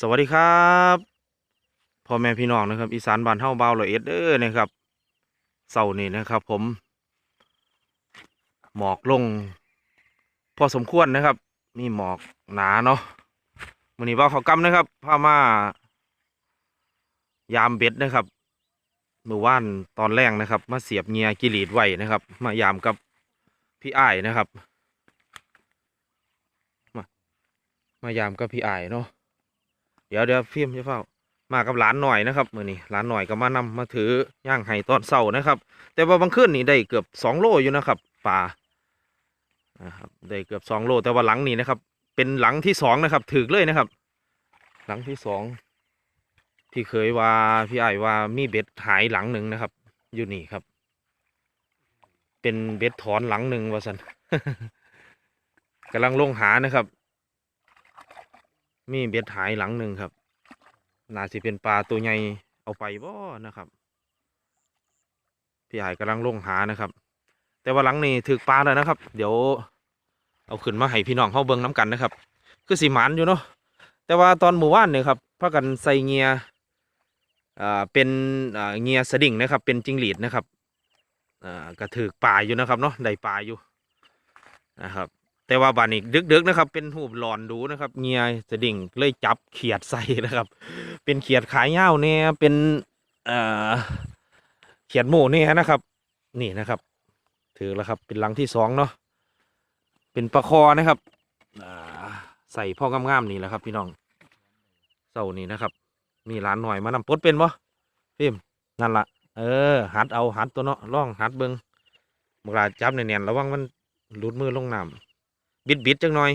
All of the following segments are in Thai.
สวัสดีครับพ่อแม่พี่น้องนะครับ อีสานบ้านเฮาเบาละเอ็ดเด้อนะครับเสาร์นี้นะครับ ผม หมอกลง พอสมควรนะครับ มีหมอกหนาเนาะมื้อนี้บ่าเขากำนะครับพามา ยามเบ็ดนะครับเมื่อวานตอนแรกนะครับ มาเสียบเงียกิรีดไว้นะครับ มายามกับพี่อ้ายนะครับ มามายามกับพี่อ้ายเนาะ เดี๋ยวเดี๋ยวฟิล์มจะเฝ้ามากับหลานหน่อยนะครับมือนี้หลานหน่อยก็มานำมาถือย่างไห้ตอนเสาร์นะครับ แต่ว่าบางคืนนี่ได้เกือบสองโลอยู่นะครับป่านะครับได้เกือบสองโลแต่ว่าหลังนี้นะครับ เป็นหลังที่สองนะครับถือเลยนะครับ หลังที่สองที่เคยว่าพี่ไอ้ว่ามีเบ็ดหายหลังหนึ่งนะครับ อยู่นี่ครับ เป็นเบ็ดถอนหลังหนึ่งว่าสันกำลังลงหานะครับ มีเบ็ดหายหลังหนึ่งครับน่าสิเป็นปลาตัวใหญ่เอาไปบ่นะครับ พี่ใหญ่กำลังลงหานะครับ แต่ว่าหลังนี้ถือปลาแล้วนะครับ เดี๋ยวเอาขึ้นมาให้พี่น้องเขาเบิ่งน้กันนะครับ คือสีหมันอยู่เนาะแต่ว่าตอนหมู่ว่านเนี่ยครับพากันใส่เงียอ่าเป็นอ่าเงียสดิ่งนะครับ เป็นจิงหรีดนะครับอ่ากระถือปลาอยู่นะครับเนาะได้ปลาอยู่นะครับ แต่ว่าบานอีกดึกๆนะครับ เป็นหูบหลอนดูนะครับเงียสดิ่งเลยจับเขียดใส่นะครับ เป็นเขียดขายเง่าวเนี่ยเป็นเอ่อเขียดหมูเนี่ยนะครับ นี่นะครับ ถือแล้วครับ เป็นหลังที่สองเนาะเป็นปลาคอนะครับใส่พ่องามๆนี่แหละครับ พี่น้องเสานี่นะครับ มีร้านหน่อยมานำปดเป็นบ่พิมนั่นละเออหัดเอาหัดตัวเนาะล่องหัดเบิงเวลาจับเนี่ยนๆระวังมันหลุดมือลงน้ำ บิดบิดๆจังหน่อย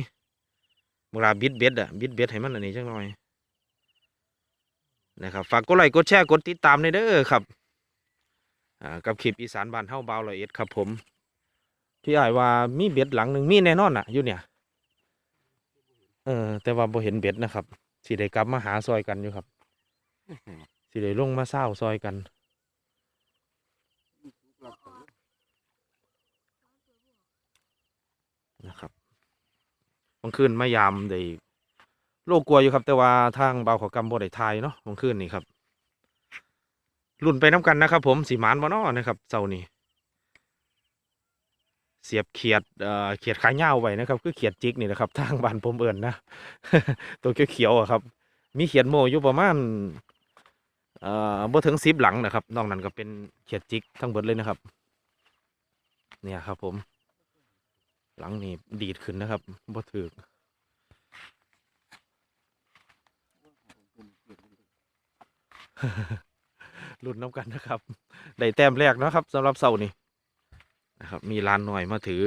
เวลาบิดเบ็ดอะบิดเบ็ดให้มันอันนี้จังหน่อยนะครับฝากกดไลค์กดแชร์กดติดตามในเด้อครับกับคลิปอีสานบ้านเฮาเบาละเอ็ดครับผมพี่อ้ายว่ามีเบ็ดหลังหนึ่งมีแน่นอนอะอยู่เนี่ยเออแต่ว่าบ่เห็นเบ็ดนะครับสิได้กลับมาหาซอยกันอยู่ครับสิได้ลงมาเศร้าซอยกันนะครับ บางคืนไมายามได้โลกกลัวอยู่ครับ แต่ว่าทางเบาขอกำบ่ได้ทายเนาะของคืนนี่ครับรุ่นไปน้ำกันนะครับ ผมสีมานบ่นาะนะครับเสานี้เสียบเขียดเอ่อเขียดขาเงาไว้นะครับ คือเขียดจิกนี่นะครับทางบ้านผมเอิญนะตัวเขียวๆอะครับ มีเขียดโมอยู่ประมาณเอ่อบ่ถึงสิบหลังนะครับนอกนั้นก็เป็นเขียดจิกทั้งเบิดเลยนะครับ เนี่ยครับผม หลังนี้ดีดขึ้นนะครับบ่ถือรุ่นน้ำกันนะครับ ได้แต้มแรกนะครับสำหรับเสาร์นี้นะครับ มีลานหน่อยมาถือ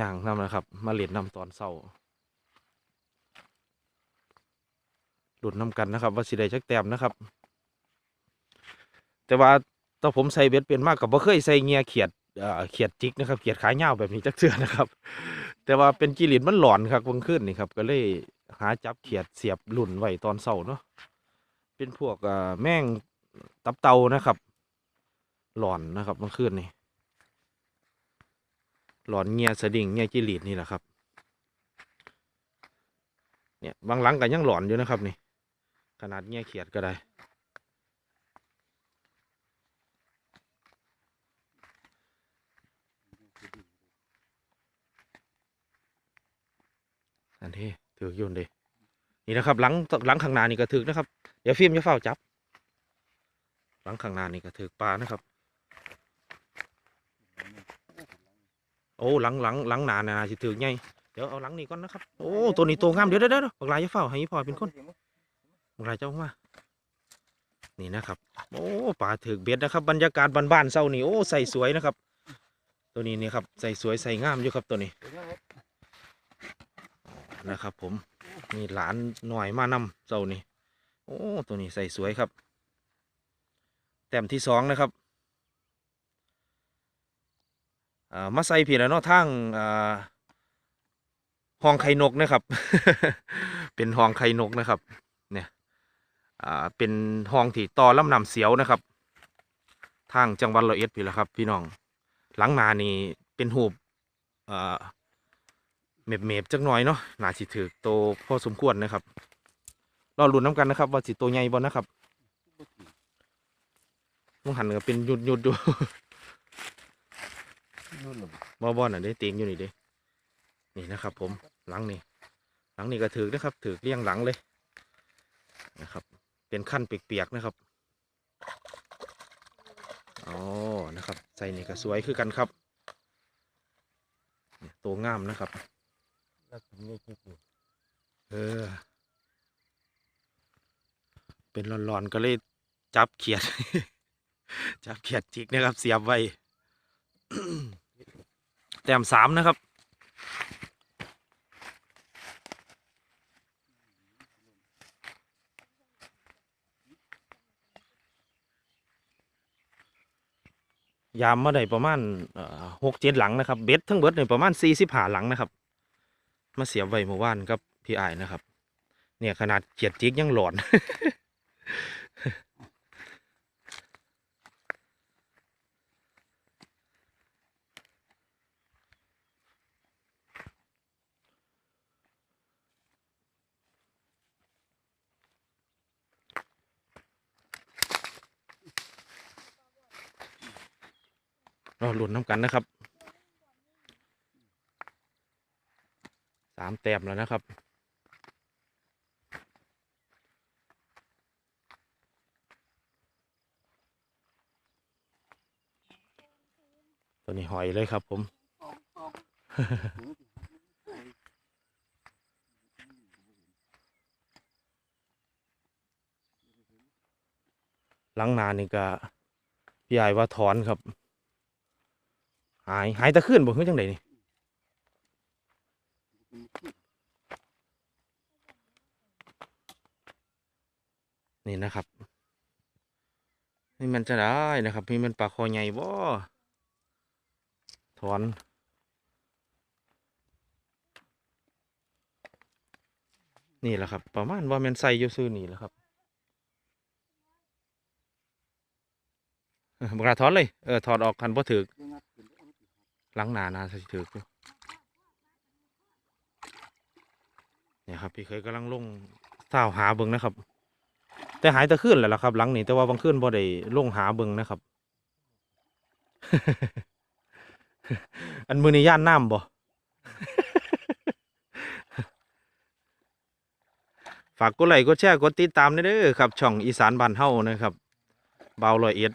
ย่างนำนะครับ มาเล่นนำตอนเสาร์รุ่นน้ำกันนะครับ ว่าสิได้จักแต้มนะครับ แต่ว่าตอนผมใส่เบ็ดเป็นมากกับบ่เคยใส่เงียเขียด เขียดจิกนะครับเขียดขายเงาแบบนี้จักเสือนะครับ แต่ว่าเป็นกิรินมันหลอนครับวันขึ้นนี่ครับ ก็เลยหาจับเขียดเสียบหลุ่นไว้ตอนเสาร์เนาะเป็นพวกแม่งตับเตานะครับ หลอนนะครับเมื่อคืนนี่หลอนเงียสดิ่งเงียจิลีดนี่แหละครับ เนี่ยบางหลังก็ยังหลอนอยู่นะครับนี่ ขนาดเงียเขียดก็ได้ อันที่ถือยุ่นเดนี่นะครับ หลังหลังข้างหน้านี่ก็ถือนะครับเดี๋ยวฟิล์มจะเฝ้าจับ หลังข้างหน้านี่ก็ถือปลานะครับ โอ้หลังหลังหลังหนาน่าสิถือไงเดี๋ยวเอาหลังนี้ก่อนนะครับโอ้ตัวนี้ตัวงามเดี๋ยวเดี๋ยวเดี๋ยวบักลายจะเฝ้าให้พ่อเป็นคนบักลายเจ้ามานี่นะครับ โอ้ปลาถือเบ็ดนะครับ บรรยากาศบ้านๆเศร้านี่โอ้ใส่สวยนะครับ ตัวนี้นี่ครับใส่สวยใส่งามอยู่ครับตัวนี้ นะครับ ผมมีหลานหน่อยมานำเจ้านี่โอ้ตัวนี้ใส่สวยครับ แต้มที่สองนะครับอ่ามาใส่ผีแล้วเนาะทางอ่าห้องไข่นกนะครับ เป็นห้องไข่นกนะครับ เนี่ยอ่าเป็นห้องที่ต่อลำนำเสียวนะครับ ทางจังหวัดร้อยเอ็ดพี่แหละครับ พี่น้อง หลังนานี่เป็นหูบอ่า เมบเมบจักหน่อยเนาะหนาสิถือโตพอสมควรนะครับรอลุ้นน้ำกันนะครับ ว่าสิโตใหญ่บ่นะครับมองหันก็เป็นหยุดหยุดๆอยู่นู่นน่ะบ่บ่น่ะเด้เตียงอยู่นี่เด้นี่นะครับ ผมหลังนี่หลังนี่ก็ถือนะครับถือเรียงหลังเลยนะครับ เป็นขั้นเปียกๆนะครับอ๋อนะครับ ใส่นี่ก็สวยคือกันครับตัวงามนะครับ แล้วถึงนี่คิดอยู่เออ เป็นร้อนๆก็เลยจับเขียด จับเขียดจิกนะครับ เสียบไว้ แต้มสามนะครับ ยามมาได้ประมาณหกเจ็ดหลังนะครับ เบ็ดทั้งเบิดเนี่ยประมาณสี่สิบหาหลังนะครับ มาเสียบไว้เมื่อวานกับพี่ไอ้ายนะครับ เนี่ยขนาดเขียดจิกยังหลอน เราหลุนน้ำกันนะครับามแต้มแล้วนะครับ ตัวนี้หอยเลยครับผมหลังนานี่ก็พี่ใหญ่ว่าถอนครับ หายหายตะขึ้นบ่เฮ้ยจังไดนี่ นี่นะครับนี่มันจะได้นะครับนี่มันปลาคอใหญ่บ่ถอนนี่แหละครับ ประมาณว่ามันใส่อยู่ซื่อนี่แหละครับเออบกลาถอนเลย เออถอดออกคันบ่ถือล้วเอาไปหลังหนานาสิถืออยู่ เนี่ยครับพี่เคยกำลังลงเท้าวหาเบิ้งนะครับ แต่หายตะขึ้นแหละล่ะครับ หลังนี้แต่ว่าบางขึ้นบ่ได้ลงหาเบิ้งนะครับ อันมือในย่านน้ำบ่ฝากกดไลค์กดแชร์กดติดตามเด้อครับ ช่องอีสานบ้านเฮานะครับเบาลอยเอ็ด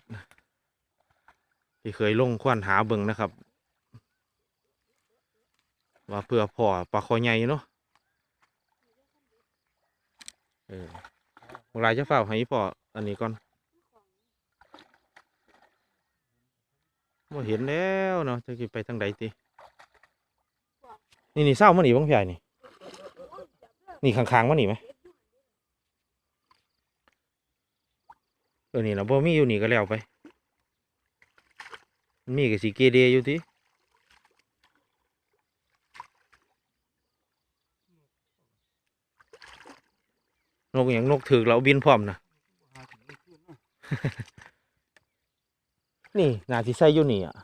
ที่เคยลงควนหาเบิงนะครับ ว่าเพื่อพ่อปลาคอใหญ่เนาะ เออเวลายจะเฝ้าให้พ่ออันนี้ก่อนบ่เห็นแล้วเนาะจะกิไปทางใดตินี่นี่เศร้ามันหนีบ้างพี่ใหญ่นี่นี่ข้างๆมันหนีไหมเออนี่เราบ่มีอยู่นี่ก็แล้วไป มีกับสีเกเรอยู่ที่ นกอย่างนกถือกแล้วบินพร้อมนะหาถึงไม่ขึ้นเนาะนี่นาที่ใส่อยู่นี่อะ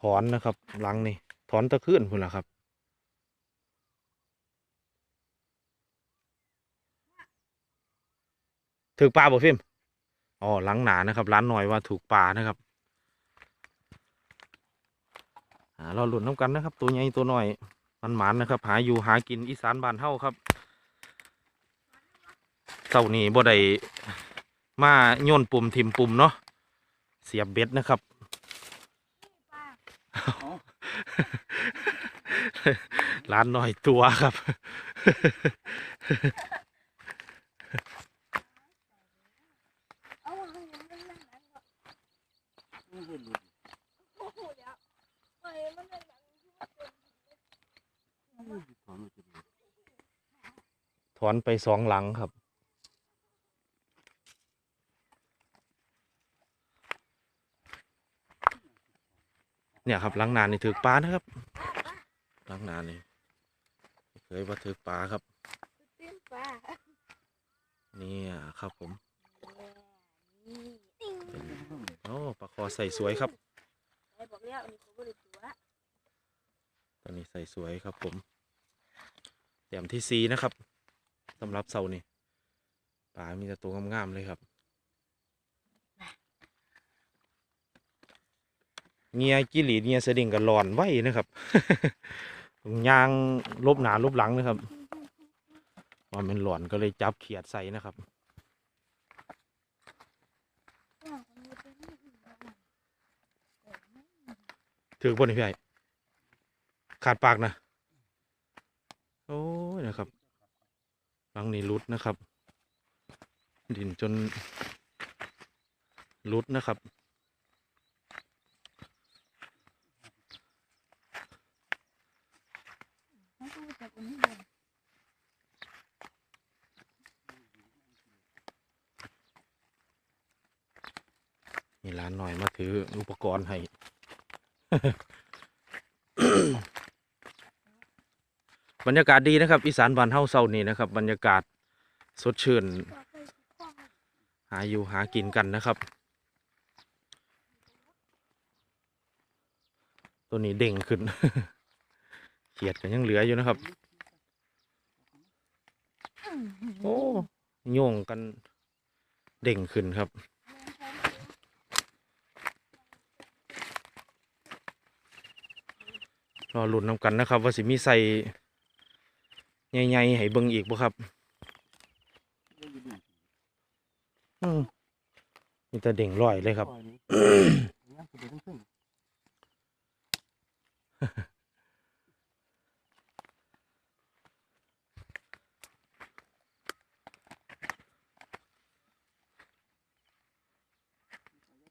ถอนนะครับ หลังนี่ ถอนตะขึ้นพุ่นละครับถือปลาบ่ฟิล์มอ๋อหลังหนานะครับร้านหน่อยว่าถูกปลานะครับอ่า เราหลุดน้ำกันนะครับ ตัวใหญ่ตัวน้อยมันหมานนะครับ หาอยู่หากินอีสานบ้านเฮาครับเต่านี้บ่ได้มาโยนปุ่มทิมปุ่มเนาะเสียบเบ็ดนะครับร้านน้อยตัวครับ เอาวางอย่างนั้นนั่นนั่นก็ ไม่เห็นเลย โอ้โหเดี๋ยวเอ้ยมันเป็นอย่างที่ว่าเป็น โอ้ย ถอนมาจะดีถอนไปสองหลังครับเนี่ยครับหลังนานนี่ถือปลานะครับหลังนานนี่เคยว่าถือปลาครับติ้นปลาเนี่ยครับผมนี่ติ้งเป็นโอ้ปลาคอใส่สวยครับไอ้บอกแล้วอันนี้เขาบริสุทธิ์ตอนนี้ใส่สวยครับผม แต้มที่สีนะครับสำหรับเสานี่ปลามีแต่ตัวงามๆเลยครับเงียกิหลีเงียสดิ่งกับหลอนไว้นะครับยางลบหนาลบหลังนะครับว่ามันหลอนก็เลยจับเขียดใส่นะครับถือบนนี่พี่ไอ้ขาดปากนะ โอ้ยนะครับ หลังนี้รุดนะครับ ดินจนรุดนะครับ มีร้านหน่อยมาถืออุปกรณ์ให้ บรรยากาศดีนะครับ อีสานบ้านเฮาเศร้านี่นะครับ บรรยากาศสดชื่น หาอยู่หากินกันนะครับ ตัวนี้เด้งขึ้นเขียดกันยังเหลืออยู่นะครับ โอ้โยงกันเด้งขึ้นครับรอหลุ้นนำกันนะครับ ว่าสิมีใส่ ใหญ่ๆให้เบิ่งอีกบ่ครับมีแต่เด่งลอยเลยครับย่างขึ้นไปทั้งขึ้น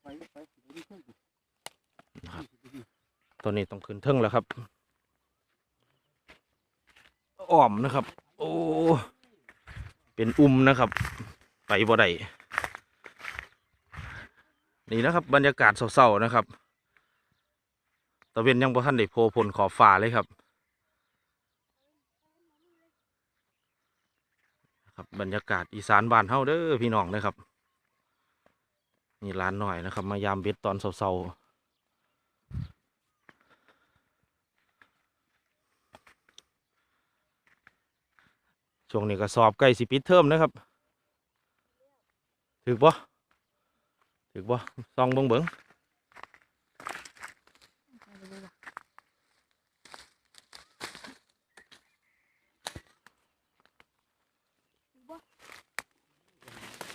ไปไปไปทั้งขึ้นตัวนี้ต้องขึ้นเทิงแล้วครับ อ้อมนะครับ โอ้เป็นอุ้มนะครับ ไปบ่ได้นี่นะครับ บรรยากาศเศร้าๆนะครับตะเวนยังบ่ทันได้โผลขอบฟ้าเลยครับครับ บรรยากาศอีสานบ้านเฮาเด้อพี่น้องนะครับนี่ร้านหน่อยนะครับ มายามเบ็ดตอนเศร้าๆ ช่วงนี้ก็สอบใกล้สิปิดเทอมนะครับ ถึกบ่ถึกบ่ซองเบิ่งเบิ่ง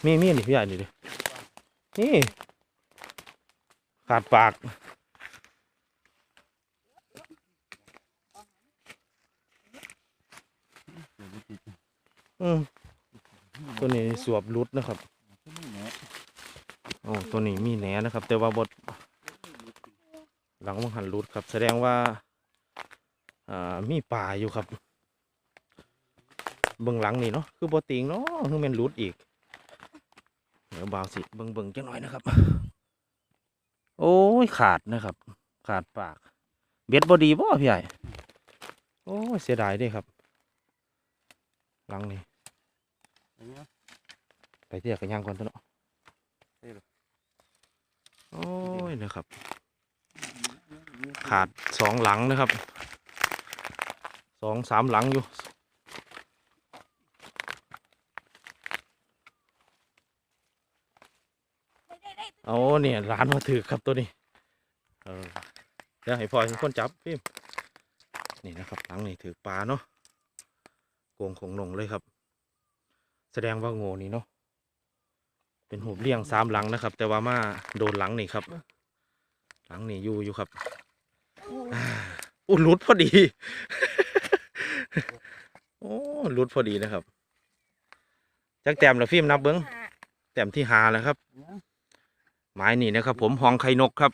มีมีนี่พี่ใหญ่นี่ดินี่ ขาดปาก อืมตัวนี้สวบรุดนะครับโอ้ตัวนี้มีแหนนะครับ แต่ว่าบดหลังมังหันรุดครับ แสดงว่าอ่ามีป่าอยู่ครับ เบื้องหลังนี่เนาะคือบติงเนาะคือแมันรุดอีกเดี๋ยวบาวสิเบิ่งเบิ่งจังหน่อยนะครับ โอ้ยขาดนะครับ ขาดปาก เบ็ดบดีบ่พี่ใหญ่ โอ้ยเสียดายเด้ครับ หลังนี่ ไปเที่ยวกันย่างก่อนตัวเนาะโอ้ยนะครับ ขาดสองหลังนะครับสองสามหลังอยู่เอาเนี่ยร้านมาถือครับตัวนี้ เออเดี๋ยวให้พ่อเป็นคนจับพี่นี่นะครับหลังนี่ถือปลาเนาะโกงของนงเลยครับ แสดงว่าโง่นี่เนาะเป็นหูบเลี้ยงสามหลังนะครับ แต่ว่ามาโดนหลังนี่ครับ หลังนี่อยู่อยู่ครับอุ้ลุดพอดี โอ้ลุดพอดีนะครับจักแต้มแล้วฟิล์มนับเบิ้งแต้มที่หาแล้วครับไม้นี่นะครับ ผมหองไข่นกครับ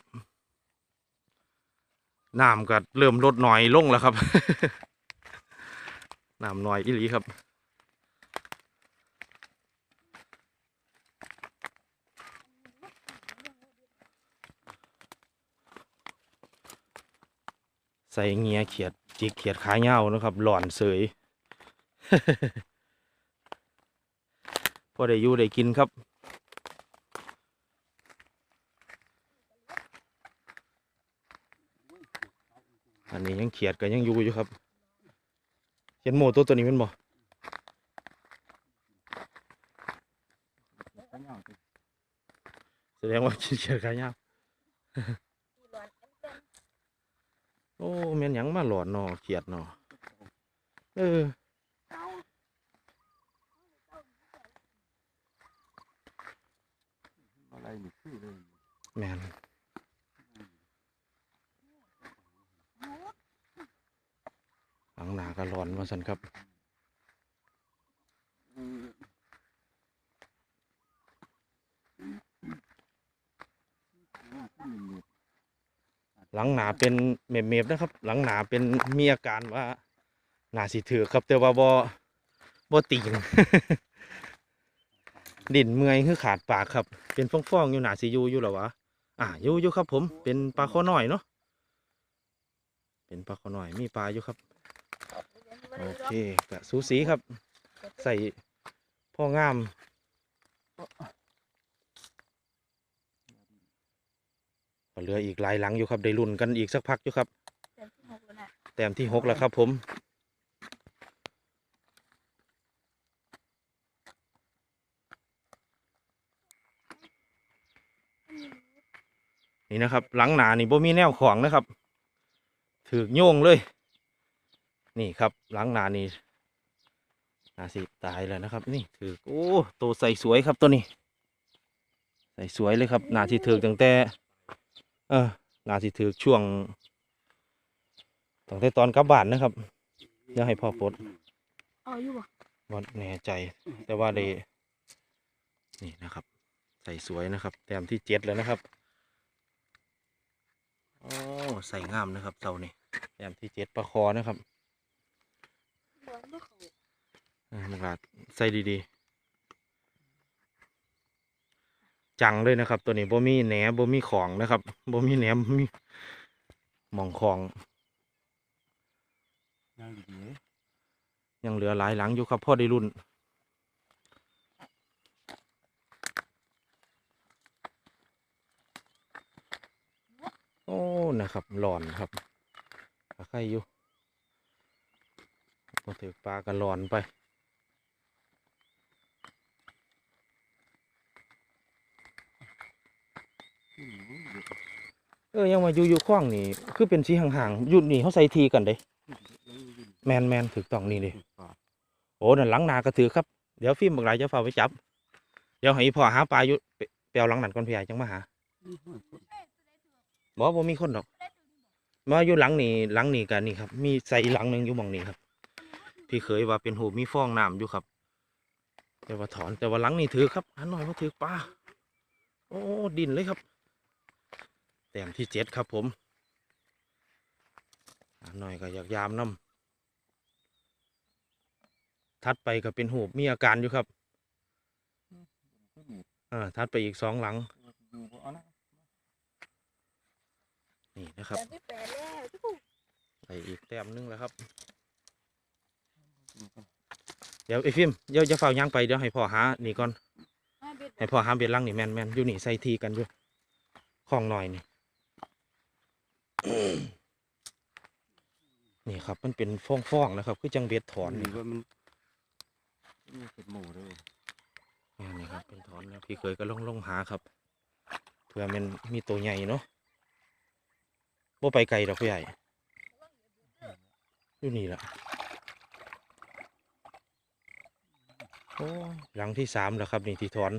น้ำก็เริ่มลดหน่อยลงแล้วครับน้ำหน่อยอีหลีครับ ใส่เงียเขียดจิกเขียดขาเงานะครับ หล่อนเสยพอได้ยู่ได้กินครับอันนี้ยังเขียดกันยังอยู่อยู่ครับเขียนโมตัวตัวนี้เป็นบ่แสดงว่าเขียดขายา ยังมาหลอนนอเขียดนอเอออะไรนี่คือเลยแม่นหลังหนาก็หลอนว่าสันครับ หลังหนาเป็นเมบๆนะครับ หลังหนาเป็นมีอาการว่าหนาสิถือครับแต่ว่าบ่บ่ติงดินเมื่อยคือขาดปากครับ เป็นฟ่องๆอยู่หนาสิอยูอยู่หรอวะอ่าอยู่อยู่ครับ ผมเป็นปลาข้อหน้อยเนาะเป็นปลาข้อหน้อยมีปลาอยู่ครับโอเคกะสูสีครับ ใส่พ่องาม เหลืออีกหลายหลังอยู่ครับได้รุ่นกันอีกสักพักอยู่ครับเต็มที่หกแล้วนะแต้มที่หกแล้วครับผมนี่นะครับ หลังหนานี่บ่มีแนวของนะครับถือกโยงเลย นี่ครับ หลังหนานี่นาสิตายแล้วนะครับ นี่ถือกโอ้ตัวใส่สวยครับตัวนี้ ใส่สวยเลยครับนาสิถือกตั้งแต่ เออนาสิถือกช่วงตั้งแต่ตอนกลับบ้านนะครับเดี๋ยวให้พ่อปลดเอาอยู่บ่ว่าแน่ใจ แต่ว่าได้นี่นะครับ ใส่สวยนะครับ แต้มที่เจ็ดแล้วนะครับโอ้ใส่งามนะครับเสานี่แต้มที่เจ็ดประคอนะครับหลอนบ่เขาอ่ามักลาดใส่ดีๆ จังเลยนะครับ ตัวนี้บ่มีแหนบ่มีของนะครับบ่มีแหนบ่มีหมองของยังเหลือหลายหลังอยู่ครับพ่อได้รุ่นโอ้นะครับหลอนครับปลาไข่อยู่พอถือปลาก็หลอนไป ๆอืมเด็ก เออยังมาอยู่อยู่ข้องนี่ คือเป็นสีห่างๆ อยู่นี่เขาใส่ทีกันเด้แมนแมนถือต้องนี่เด้โอ้นั่นหลังนาก็ถือครับ เดี๋ยวฟิล์มบางรายจะเฝ้าไปจับ เดี๋ยวให้พ่อหาปลาอยู่ไปไปเอาหลังนั่นก่อนพี่ใหญ่จังมาหาบอกว่ามีคนดอกมาอยู่หลังนี่หลังนี่กันนี่ครับ มีใส่หลังหนึ่งอยู่มองนี่ครับ พี่เคยว่าเป็นหูมีฟองน้ำอยู่ครับ แต่ว่าถอนแต่ว่าหลังนี่ถือครับอันหน่อยมาถือปลาโอ้ดินเลยครับ แต้มที่เจ็ดครับผมหน่อยก็อยากยามน้ำทัดไปก็เป็นหูมีอาการอยู่ครับอ่าทัดไปอีกสองหลัง นี่นะครับเต็มที่แปดแล้วทุกคนใส่อีกแต้มหนึงแล้วครับ เดี๋ยวไอ้ฟิล์มเดี๋ยวจะเฝ้าย่างไปเดี๋ยวให้พ่อหานี่ก่อนให้พ่อหาเบ็ดลังนี่แมนแมนอยู่นี่ใส่ทีกันอยู่คลองหน่อยนี่ นี่ครับ มันเป็นฟองฟองๆนะครับ คือจังเบ็ดถอนนี่นี่ว่ามันนี่เป็นหมูเลยนี่ครับเป็นถอนแล้วพี่เคยก็ลงลงหาครับเพื่อมันมีตัวใหญ่เนาะบ่ไปไกลดอกพี่ใหญ่อยู่นี่แหละโอ้ยหลังที่สามแล้วครับ นี่ที่ถอน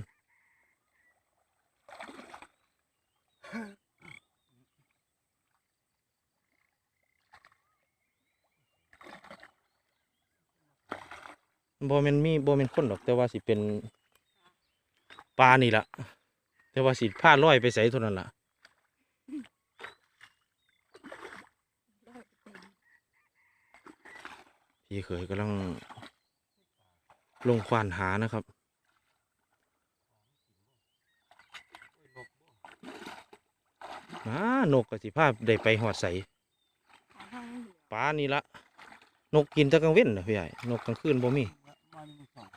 บ่แม่นมีบ่แม่นคนดอกแต่ว่าสิเป็นปลานี่ละแต่ว่าสิพาลอยไปใส่เท่านั้นล่ะพี่เคยกำลังลงควานหานะครับอ่านกกสิภาพได้ไปหอดใส่ของทาหลือปลานี่ละ นกกินต่กลางเว้นนะพี่ใหญ่ นกกลางคืนบ่มี มานี่มันสอง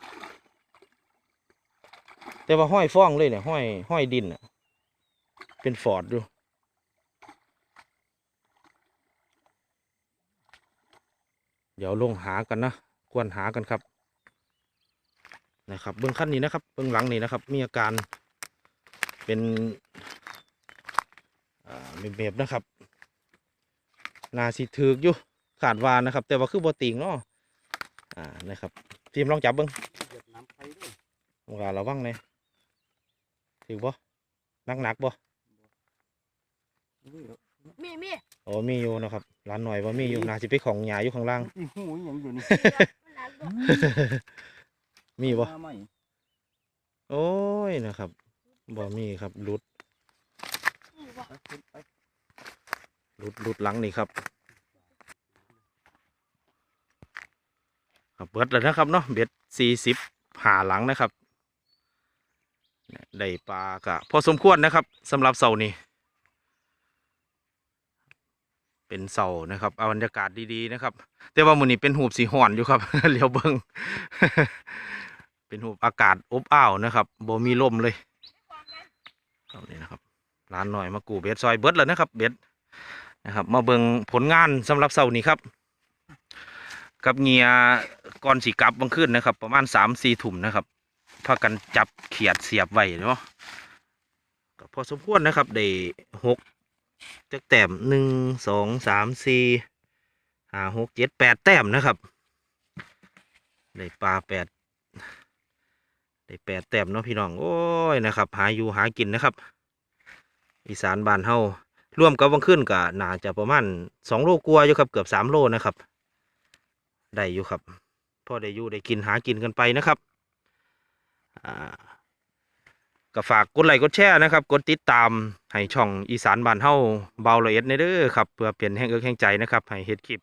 แต่ว่าห้อยฟ้องเลยเนี่ยห้อยห้อยดินน่ะ เป็นฟอร์ดอยู่เดี๋ยวลงหากันนะกวนหากันครับ นะครับ เบื้องขั้นนี้นะครับ เบื้องหลังนี้นะครับ มีอาการเป็นอ่าเบบๆนะครับ นาสิถือกอยู่ขาดวานนะครับ แต่ว่าคือบ่ติงเนาะอ่านะครับฟิล์มลองจับเบิ้งเหยียบน้ำไปด้วยว่าระวังเลย ถือบ่หนักหนักๆบ่นี่เหรอมีมีโอ้มีอยู่นะครับร้านหน่อยว่ามีอยู่นาสิไปของหยาอยู่ข้างล่างอีหูอหยังอยู่นี่มันหนักบ่มีบ่หน้าไหมโอ้ยนะครับบ่มีครับหลุดมีบ่ไปขึ้นไปหลุดหลุดหลังนี่ครับครับเบิดแล้วนะครับเนาะเบ็ดสี่สิบหาหลังนะครับ ได้ปลากะพอสมควรนะครับสำหรับเสานี้ เป็นเสานะครับเอาบรรยากาศดีๆนะครับ แต่ว่ามือนี้เป็นหูบสีห่อนอยู่ครับเหลียวเบิงเป็นหูบอากาศอบอ้าวนะครับบ่มีลมเลยเอานี่นะครับร้านหน่อยมากูเบ็ดซอยเบิดแล้วนะครับ เบ็ดนะครับ มาเบิงผลงานสำหรับเสานี้ครับกับเงียก่อนสีกลับบางขึ้นนะครับ ประมาณสามสี่ถุ่มนะครับ พากันจับเขียดเสียบไว้เนาะก็พอสมควรนะครับได้หกจักแต้มหนึ่งสองสามสี่ห้าหกเจ็ดแปดแต้มนะครับได้ปลาแปดได้แปดแต้มเนาะพี่น้องโอ้ยนะครับ หาอยู่หากินนะครับอีสานบานเฮาร่วมกับวังขึ้นก็น่าจะประมาณสองโลกลัวอยู่ครับเกือบสามโลนะครับ ได้อยู่ครับพอได้อยู่ได้กินหากินกันไปนะครับ ก็ฝากกดไลค์กดแชร์นะครับ กดติดตามให้ช่องอีสานบ้านเฮาเบาละเอียดในเด้อครับเพื่อเปลี่ยนแห่งเอิกแห่งใจนะครับให้เฮ็ดคลิป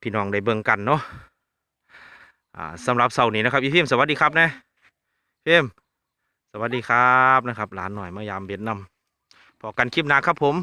พี่น้องได้เบิ่งกันเนาะสำหรับเสาร์นี้นะครับอีพิมสวัสดีครับนะพิมสวัสดีครับนะครับหลานหน่อยมายามเบ็ดนำพอกันคลิปหน้าครับผม